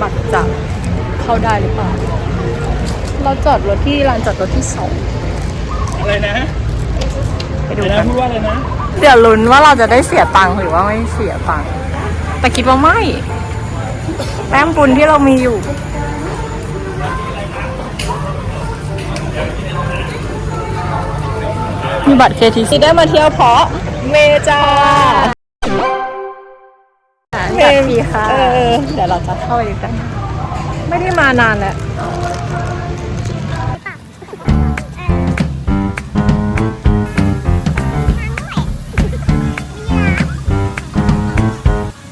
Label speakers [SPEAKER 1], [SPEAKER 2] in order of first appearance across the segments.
[SPEAKER 1] บัตรจะเข้าได้หรือเปล่า เราจอดรถที่ลานจอดรถที่สอง
[SPEAKER 2] อะไรนะ
[SPEAKER 1] ไปดู
[SPEAKER 2] เดี๋ยว
[SPEAKER 1] กั
[SPEAKER 2] นะ
[SPEAKER 1] น
[SPEAKER 2] พูดว่าอะไรนะ
[SPEAKER 1] เดี๋ยวลุ้นว่าเราจะได้เสียตังค์หรือว่าไม่เสียตังค์แต่คิดว่าไม่แต้มบุญที่เรามีอยู่ มีบัตร KTC ได้มาเที่ยวเพราะเมจ้า เมมีค่ะ เออเดี๋ยวเราจะเข้าไปกัน ไม่ได้มานานแล้ว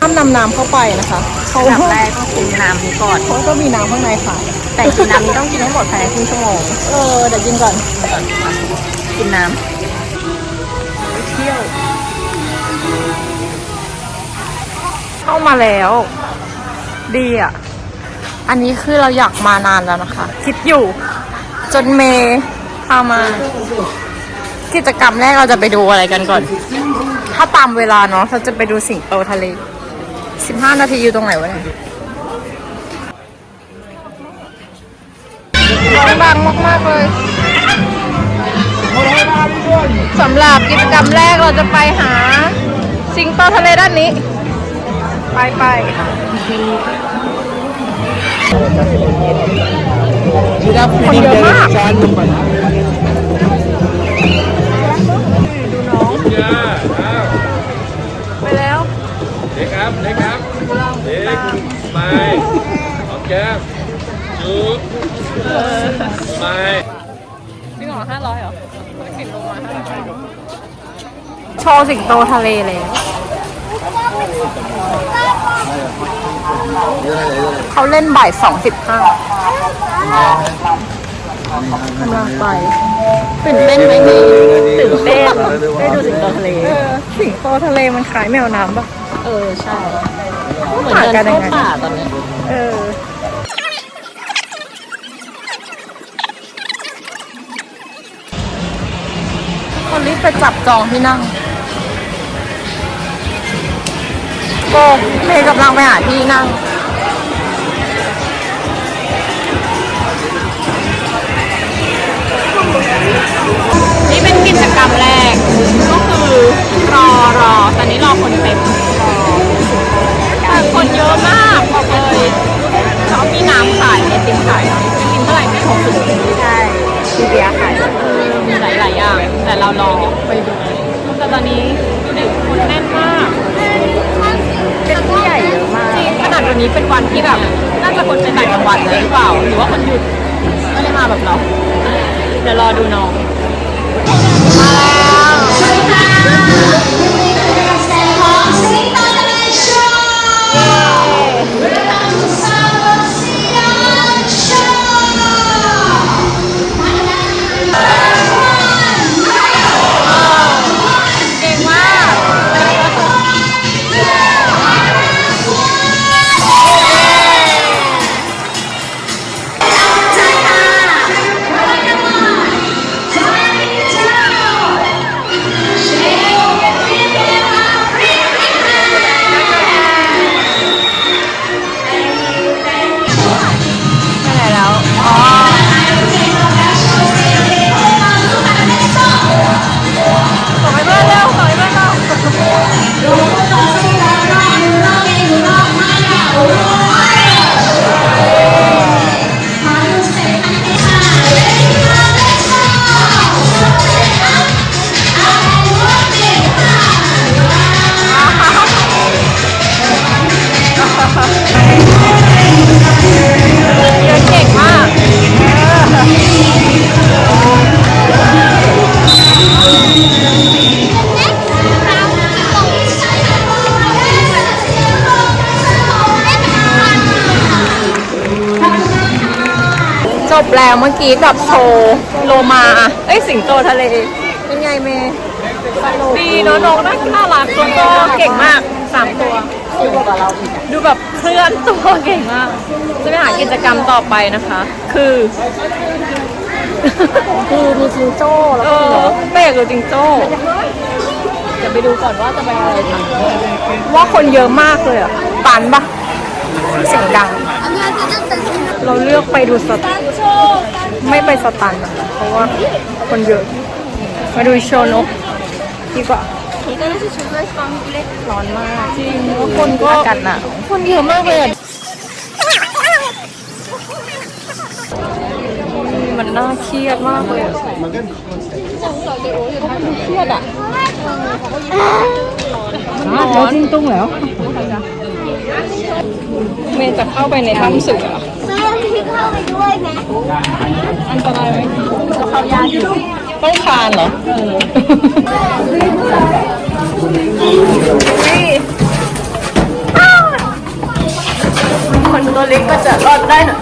[SPEAKER 1] ห้ามนำน้ำเข้าไปนะคะเพราะ
[SPEAKER 3] อันดับ
[SPEAKER 1] ว่า
[SPEAKER 3] แรกต้องกินน้ำนี้ก่อน
[SPEAKER 1] เพราะก็มีน้ำข้างในค่ะ
[SPEAKER 3] แต่กินน้ำนี้ต้องกินให้หมดภายในครึ่งชั่วโมง
[SPEAKER 1] เออเดี๋ยวกินก่อน
[SPEAKER 3] กินน้
[SPEAKER 1] เที่ยว เข้ามาแล้ว ดีอะ อันนี้คือเราอยากมานานแล้วนะคะ คิดอยู่ จนเมย์พามา กิจกรรมแรกเราจะไปดูอะไรกันก่อน ถ้าตามเวลาเนาะเราจะไปดูสิงโตทะเล15นาทีอยู่ตรงไหนวะเนี่ยร้อนบังมากๆเลยสำหรับกิจกรรมแรกเราจะไปหาสิงโตทะเลด้านนี้ ไปไปคนเยอะมากดูน้องไปแล้ว
[SPEAKER 2] เด็กครับเด็กครับเด็กไปหอมแก้มจุ๊บไป
[SPEAKER 1] พี่หงอห้าร้อยเหรอสิงโตมาห้าร้อยโชว์สิงโตทะเลเลย เขาเล่นบ่ายสองสิบห้ากำลังไปตื่นเต้นไหมนี่ตื่นเต้นได้ดูสิงโตทะเลสิงโตทะเลมันขายแมวน้ำปะ
[SPEAKER 3] เออใช่
[SPEAKER 1] เหมือนเดินเข้าป่า
[SPEAKER 3] ตอนนี้
[SPEAKER 1] เออคนรีบไปจับจองที่นั่ง โบเมย์กำลังไปหาที่นั่ง นี่เป็นกิจกรรมแรก ก็คือรอรอตอนนี้รอคนเต็มแต่คนเยอะมากบอกเลยเขามีน้ำขายไอติมขายไอติมเท่าไหร่ไม่หกสิบ
[SPEAKER 3] ใช่มีเบียร์ขาย
[SPEAKER 1] มีหลายหลายๆอย่าง แต่เรารอไปดูแต่ตอนนี้เด็กคนแน่นมาก
[SPEAKER 3] เป็นผู้ใหญ่เยอะมาก
[SPEAKER 1] จริงขนาดวันนี้เป็นวันที่แบบ น่าจะคนไปต่างจังหวัดเลยหรือเปล่า หรือว่าคนหยุดไม่ได้มาแบบเรา เดี๋ยวรอดูน้อง แล้วเมื่อกี้กับโชว์โลมา เอ้ยสิงโตทะเล เป็นไงเมย์ดีเนอะน้องน่าน่ารักตัวโตเก่งมากสามตัว ดูแบบเคลื่อนตัวเก่งมาก จะไปหากิจกรรมต่อไปนะคะ คือ
[SPEAKER 3] คือมีจิงโจ้แล้ว
[SPEAKER 1] เอ
[SPEAKER 3] ก็มี
[SPEAKER 1] อ
[SPEAKER 3] รถ
[SPEAKER 1] เป๊กหรือจิงโจ้
[SPEAKER 3] เดี๋ยวไปดูก่อนว่าจะไปอะไรกัน
[SPEAKER 1] ว่าคนเยอะมากเลยอะตันปะ เสียงดัง เราเลือกไปดูสตันไม่ไปสตันอะเพราะว่าคนเยอะมาดูโชว์นกดีกว่า
[SPEAKER 3] ร้อนมาก
[SPEAKER 1] จริงแล้วคนก็
[SPEAKER 3] อากาศหนาว
[SPEAKER 1] คนเยอะมากเลยอะมันน่าเครียดมากเลยอะเครียดอะร้อนจริงตุ้งแล้ว เมย์จะเข้าไปในถ้ำเสือ
[SPEAKER 4] เสื้อพี่เข้าไปด้วยไหม
[SPEAKER 1] อันตรายไหมจะเข้ายากอยู่ต้องคานเหรอคนตัวเล็กก็จะรอดได้นะ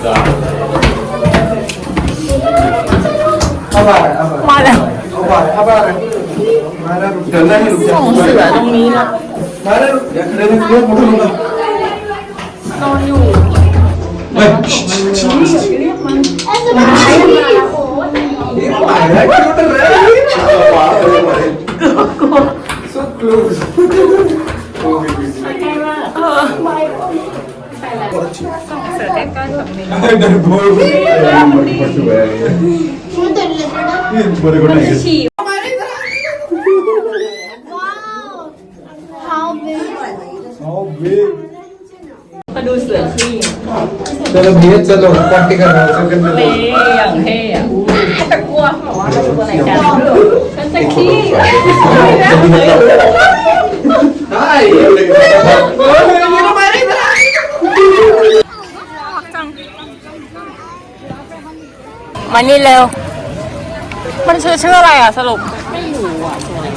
[SPEAKER 1] มหน่อย
[SPEAKER 5] มา
[SPEAKER 1] แล้ว
[SPEAKER 5] ส่งเสื
[SPEAKER 1] อตรงนี้นะมาแล้ว
[SPEAKER 5] เดี๋ยวเดิ
[SPEAKER 1] นเรียกมาดูเลย นอนอยู่เฮ้ยเรียกมันนี่ไป
[SPEAKER 5] แล้วคิวเต
[SPEAKER 1] อ
[SPEAKER 5] ร์เลยขวาไปไห
[SPEAKER 1] นกลัว
[SPEAKER 5] สุดกลัว
[SPEAKER 3] ใช่ว่า
[SPEAKER 1] เออ
[SPEAKER 5] ไปไล้วเสือเต้นก้อนสำเร็
[SPEAKER 4] จ
[SPEAKER 5] นั่นโบว์นี่
[SPEAKER 3] มันเดินเล
[SPEAKER 5] ยนะนี่บริโภคไหอกั
[SPEAKER 1] น
[SPEAKER 3] สือขี้
[SPEAKER 5] เจอเบียดจะ
[SPEAKER 3] หลงปวามที่
[SPEAKER 5] กันเราจะกันเล
[SPEAKER 1] ย
[SPEAKER 3] อย่างเท่อะแต่กลัวแบกว่าเราดูอะไรกันฉันจะขี้
[SPEAKER 5] ได้เลยทำไม
[SPEAKER 1] ได้ไหมมานี่เร็ว มันชื่อชื่ออะไรอะสรุป
[SPEAKER 3] ไม่รู้อะชื่ออะไร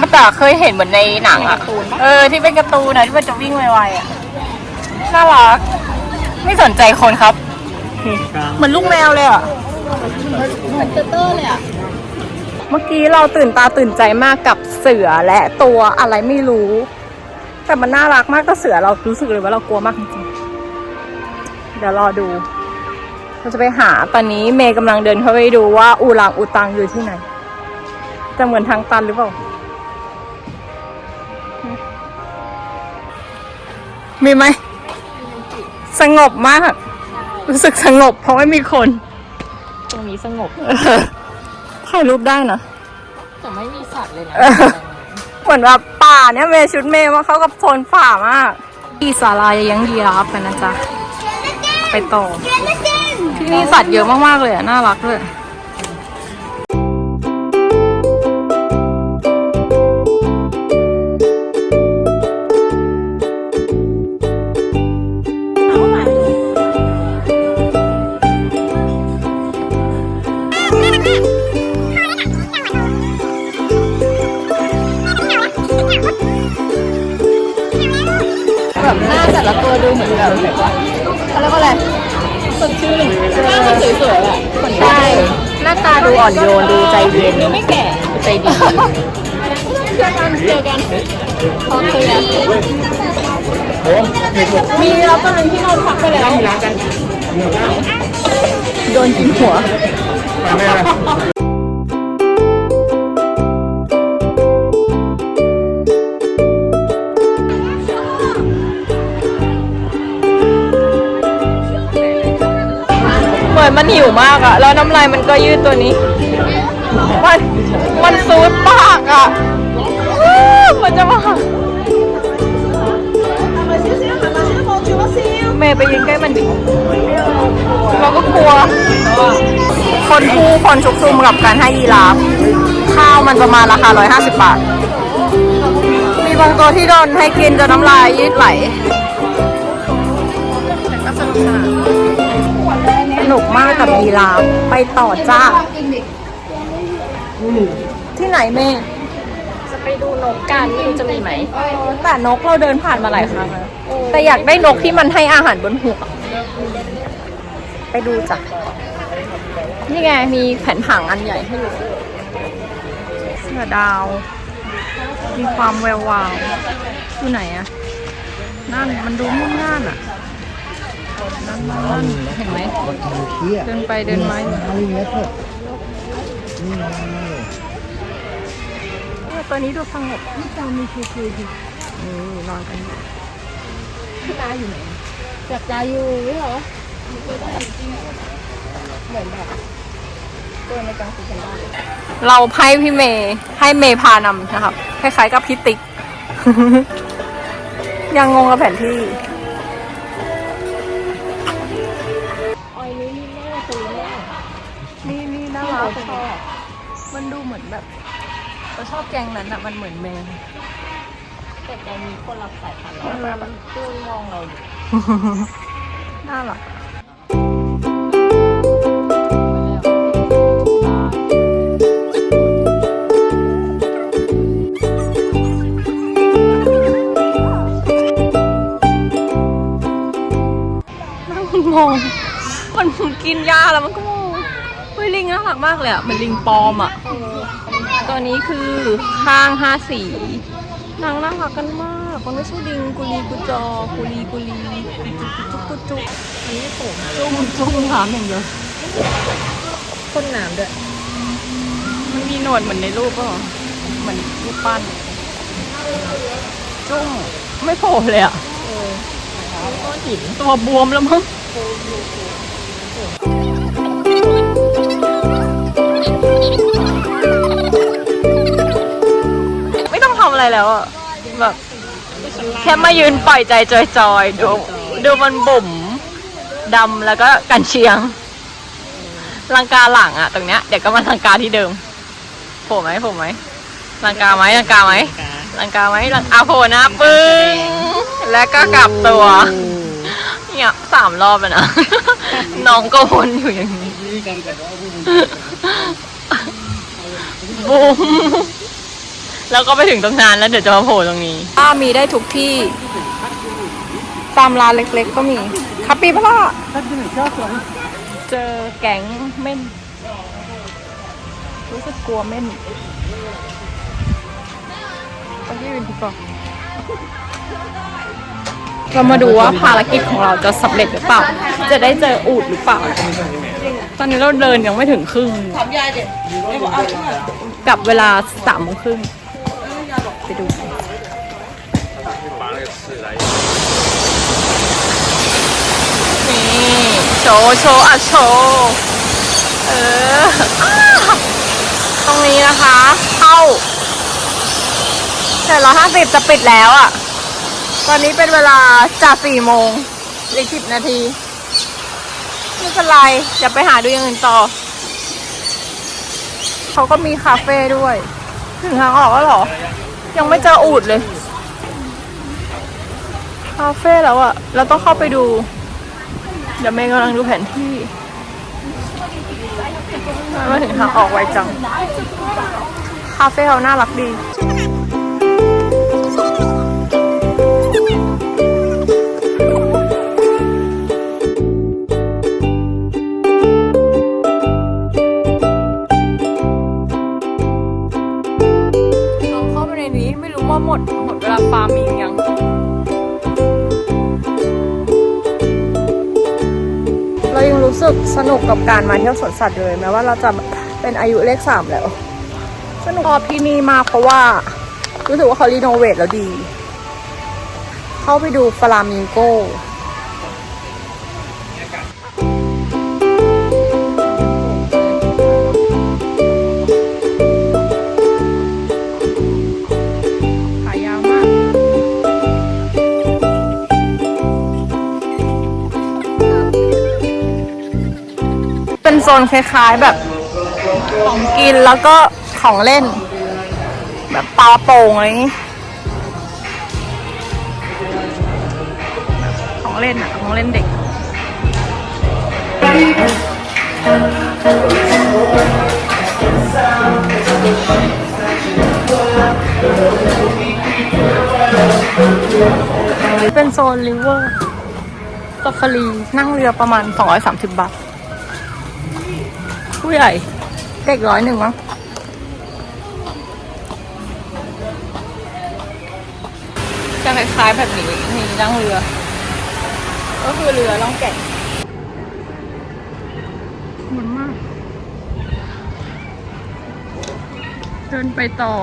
[SPEAKER 1] มันแต่เคยเห็นเหมือนในหนังอะ เออที่เป็นการ์ตูนนะที่มันจะวิ่งไวๆอะ น่ารัก ไม่สนใจคนครับ เหมือนลูกแมวเลยอะ
[SPEAKER 3] เหมือนเตอร์เตอร์เลยอะ
[SPEAKER 1] เมื่อกี้เราตื่นตาตื่นใจมากกับเสือและตัวอะไรไม่รู้ แต่มันน่ารักมากกับเสือเรารู้สึกเลยว่าเรากลัวมากจริงๆเดี๋ยวรอดู เราจะไปหาตอนนี้เมย์กำลังเดินเข้าไปดูว่าอูรังอูตังอยู่ที่ไหน จะเหมือนทางตันหรือเปล่า มีไหม สงบมาก รู้สึกสงบ เพราะไม่มีคน
[SPEAKER 3] ตรงนี้สงบ
[SPEAKER 1] เออถ่ายรูปได้นะ
[SPEAKER 3] แต่ไม่มีสัตว์เลยนะ
[SPEAKER 1] เออเหมือนแบบป่าเนี่ยเมย์ชุดเมย์มาเข้ากับโซนป่ามาก ที่ศาลายังยีราฟกันนะจ๊ะ ไปต่อ ที่นี่สัตว์เยอะมากๆเลยอะน่ารักเลย
[SPEAKER 3] อ่อน
[SPEAKER 1] โยนดูใจเย็น
[SPEAKER 3] ดูไม่แก่
[SPEAKER 1] ใจดี
[SPEAKER 3] เจอกันเจอกันพอเคยนะ
[SPEAKER 1] มีแล้วตอนนึงที่เราพักไปแล้วโดนกินหัว มือนมันหิวมากอะแล้วน้ำลายมันก็ยืดตัวนี้ มันมันซูดปากอะมันจะมาเมย์ไปยืนใกล้มันดิเราก็กลัว คนคู่คนชุกชุมกับการให้ยีราฟข้าวมันประมาณราคา 150 บาท มีบางตัวที่โดนให้กินจนน้ำลายยืดไหลแต่ก็สนุกสนาน นุกมากกับยีราฟไปต่อจ้า ที่ไหนเมย์
[SPEAKER 3] จะไปดูนกกันไม่รู้จะมีไหม
[SPEAKER 1] แต่นกเราเดินผ่านมาหลายครั้งแล้วแต่อยากได้นกที่มันให้อาหารบนหัวไปดูจ้ะ นี่ไงมีแผ่นผังอันใหญ่ให้ดูเสือดาว มีความแวววาวอยู่ไหนอะนั่นมันดูมุ่งน่านอะ นั่นนั่นเห็นไหมเดินไปเดินมาอยู่ตัวนี้ดูสงบนี่จามีคิวคิวดินี่นอนกันอยู่
[SPEAKER 3] ตาอยู่ไหนจับตาอยู่นี่เหรอเหมือนแบบตัวในกลางคืนกันได้
[SPEAKER 1] เราให้พี่เมย์ให้เมย์พานำนะครับ คล้ายๆกับพี่ติ๊ก ยังงงกับแผนที่
[SPEAKER 3] นี่น่า
[SPEAKER 1] รักชอบมันดูเหมือนแบบเราชอบแกงนั้นอะมันเหมือนแมว
[SPEAKER 3] แต่ตอนนี้คนรับสายพันธุ์แล้วแบบตู้มองเราอยู่
[SPEAKER 1] น่ารักนั่งงงมันกินยาแล้วมันก็งงเฮ้ย ลิงน่ารักมากเลยอะมือนลิงปลอมอะตัวนี้คือข้างห้าสีนางน่ารักกันมาก มันไม่ใช่ลิงกุลีกุจอกุลีกุลีกุจุกกุจุกอันนี้ผมจุ้มจุ้มถามอย่างเดียว
[SPEAKER 3] พ่นน้ำด้วย
[SPEAKER 1] มันมีหนวดเหมือนในรูปป่ะเหมือนรูปปั้น จุ้มไม่โผล่เลยอะ
[SPEAKER 3] ก้อนหิน
[SPEAKER 1] ตัวบวมแล้วมั้ง องทำอะไรแล้วอะแบบแค่มายืนปล่อยใจจอยๆ ดู ดูมันบุ่มดำแล้วก็กันเชียงลังกาหลังอะตรงเนี้ยเดี๋ยวก็มาลังกาที่เดิมโผล่ไหมโผล่ไหมลังกาไหมลังกาไหมลังกาไหมลังอาโผล่นะปึ้งแล้วก็กลับตัวเนี่ยสามรอบแล้วนะน้องก็วนอยู่อย่างนี้บูม แล้วก็ไปถึงตรงนั้นแล้วเดี๋ยวจะมาโผล่ตรงนี้ ป้ามีได้ทุกที่ ตามร้านเล็กๆก็มีคาปิบาร่าเจอแก๊งเม่น รู้สึกกลัวเม่นไปที่อื่นดีกว่าเรามาดูว่าภารกิจของเราจะสำเร็จหรือเปล่า จะได้เจออูดหรือเปล่า ตอนนี้เราเดินยังไม่ถึงครึ่งกับเวลาสามโมงครึ่ง ไปดูนี่โชว์โชว์อะโชว์เออตรงนี้นะคะ เข้าแต่ละห้าสิบจะปิดแล้วอะ ตอนนี้เป็นเวลาจากสี่โมงอีกสิบนาทีไม่เป็นไรจะไปหาดูอย่างอื่นต่อ เขาก็มีคาเฟ่ด้วย ถึงทางออกแล้วหรอ ยังไม่เจออูดเลย คาเฟ่แล้วอะเราต้องเข้าไปดู เดี๋ยวเมย์กำลังดูแผนที่มาถึงทางออกไวจัง คาเฟ่เขาน่ารักดี ว่าหมดหมดเวลาฟาร์มิงยังเรายังรู้สึกสนุกกับการมาเที่ยวสวนสัตว์เลยแม้ว่าเราจะเป็นอายุเลขสามแล้ว สนุกพอที่นี่มาเพราะว่า รู้สึกว่าเขารีโนเวทแล้วดี เข้าไปดูฟลามิงโก เป็นโซนคล้ายๆแบบของกินแล้วก็ของเล่น แบบปลาโป่งอะไรอย่างนี้ของเล่นอะของเล่นเด็ก เป็นโซนริเวอร์ซาฟารีนั่งเรือประมาณ 230 บาท ผู้ใหญ่เด็กร้อยหนึ่งมั้งจะคล้ายๆแบบนี้นี่นั่งเรือ ก็คือเรือล่องแก่งเหมือนมาก เดินไปต่อ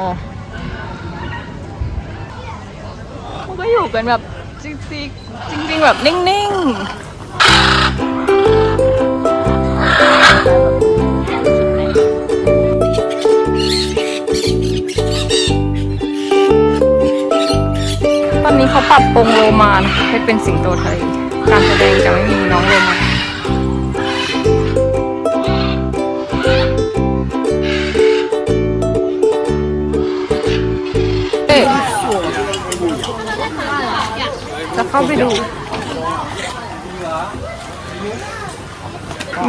[SPEAKER 1] อยู่กันแบบจริงจริงๆจริง ๆ แบบนิ่ง ๆ เขาปรับปรุงโรมานให้เป็นสิงโตไทย การแสดงจะไม่มีน้องโรมานเอ๊ะจะเข้าไปดู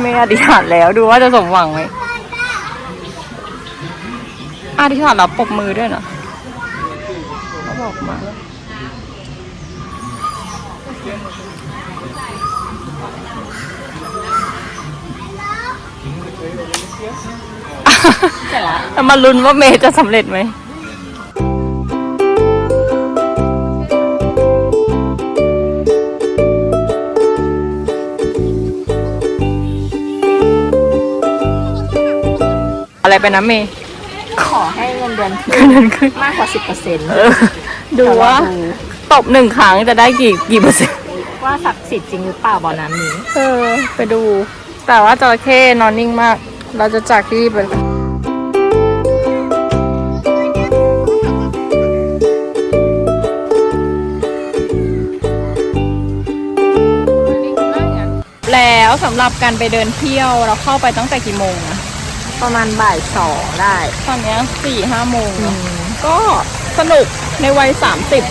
[SPEAKER 1] ไม่อธิษฐานแล้วดูว่าจะสมหวังไหมอธิษฐานแล้วปรบมือด้วยนะเขาบอกมา แต่มาลุ้นว่าเมย์จะสำเร็จไหม อะไรไปนะเมย์
[SPEAKER 3] ขอให้เงินเดือน
[SPEAKER 1] คะแนนขึ้น
[SPEAKER 3] มากกว่า10%
[SPEAKER 1] เออดูว่าตบหนึ่งครั้งจะได้กี่กี่เปอร์เซ็นต์
[SPEAKER 3] ว่าศักดิ์สิทธิ์จริงหรือเปล่าบ่อน้ำนี้
[SPEAKER 1] เออ ไปดู แต่ว่าจระเข้นอนนิ่งมาก เราจะจากที่นี่ไป แล้วสำหรับการไปเดินเที่ยวเราเข้าไปตั้งแต่กี่โมงอะ
[SPEAKER 3] ประมาณบ่ายสองได้
[SPEAKER 1] ตอนเนี้ยสี่ห้าโมงเนอะก็สนุกในวัยสามสิบ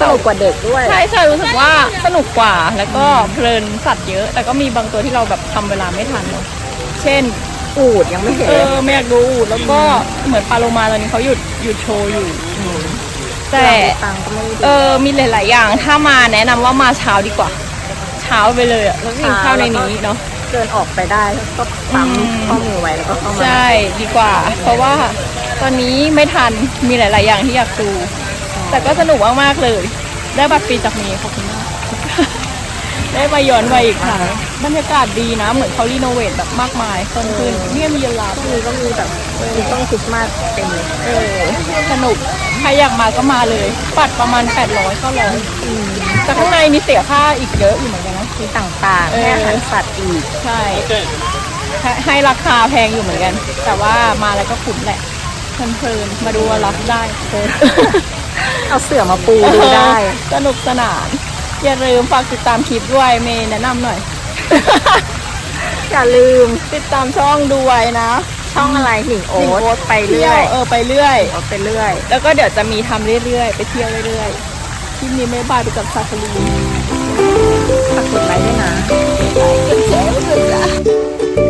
[SPEAKER 3] สนุกกว่าเด็กด้วย
[SPEAKER 1] ใช่ใช่รู้สึกว่าสนุกกว่าแล้วก็เพลินสัตว์เยอะ แต่ก็มีบางตัวที่เราแบบทำเวลาไม่ทันเนอะเช่น
[SPEAKER 3] อูดยังไม่เห็น
[SPEAKER 1] เอ
[SPEAKER 3] เลย
[SPEAKER 1] อไม่อยากดูอูฐแล้วก็เหมือนปลาโลมาตอนนี้เขาหยุดหยุดโชว์อยู่ แต่
[SPEAKER 3] ตังค์ก็ไม่ได้
[SPEAKER 1] เออมีหลาย ๆ อย่างถ้ามาแนะนำว่ามาเช้าดีกว่า เช้าไปเลยอะแล้วกินข้าวในนี้เนาะ
[SPEAKER 3] เดินออกไปได้ก็ปั๊ม
[SPEAKER 1] อืม
[SPEAKER 3] ข้อมือไว้แล้วก็เข้ามา
[SPEAKER 1] ใช่ดีกว่า เพราะว่าตอนนี้ไม่ทันมีหลาย ๆ อย่างที่อยากดูแต่ก็สนุกมาก ๆ เลย ได้บัตรฟรีจากเมย์ขอบคุณมาก ได้มาย้อนวัยอีกครั้งบรรยากาศดีนะ เหมือนเขารีโนเวทแบบมากมายเพิ่มขึ้นเนี่ยมีเยลา
[SPEAKER 3] ช่วงนี้ก็มีแบบมีต้นคริสต์มาสเต็มเลย
[SPEAKER 1] เออสนุกใครอยากมาก็มาเลยปัดประมาณ 800ก็ร้อยแต่ข้างในมีเสียค่าอีกเยอะอยู่เหมือนกันนะ
[SPEAKER 3] มีต่างๆ
[SPEAKER 1] เออ
[SPEAKER 3] ให้อาหารสัตว์อีก
[SPEAKER 1] ใช่ให้ให้ราคาแพงอยู่เหมือนกัน แต่ว่ามาแล้วก็คุ้มแหละเพลินๆมาดูว่ารับได้
[SPEAKER 3] เอาเสื่อมาปูดูได้
[SPEAKER 1] เออสนุกสนาน อย่าลืมฝากติดตามคลิปด้วยเมย์แนะนำหน่อย
[SPEAKER 3] อย่าลืม
[SPEAKER 1] ติดตามช่องด้วยนะ
[SPEAKER 3] ช่องอะไรหนิงโอ๊
[SPEAKER 1] หนิงโอ๊
[SPEAKER 3] ต
[SPEAKER 1] ต
[SPEAKER 3] ไปเรื่อย
[SPEAKER 1] เออไปเรื่อย
[SPEAKER 3] โอ๊ตไปเรื่อย
[SPEAKER 1] แล้วก็เดี๋ยวจะมีทำเรื่อยๆ ไปเที่ยวเรื่อยๆคลิปนี้ไม่บายไปกับซาฟารี
[SPEAKER 3] ฝากกดไลค์ด้วยนะ
[SPEAKER 1] ก็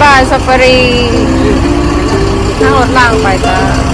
[SPEAKER 1] บายบายซาฟารีนั่งรถต่างไปจ้า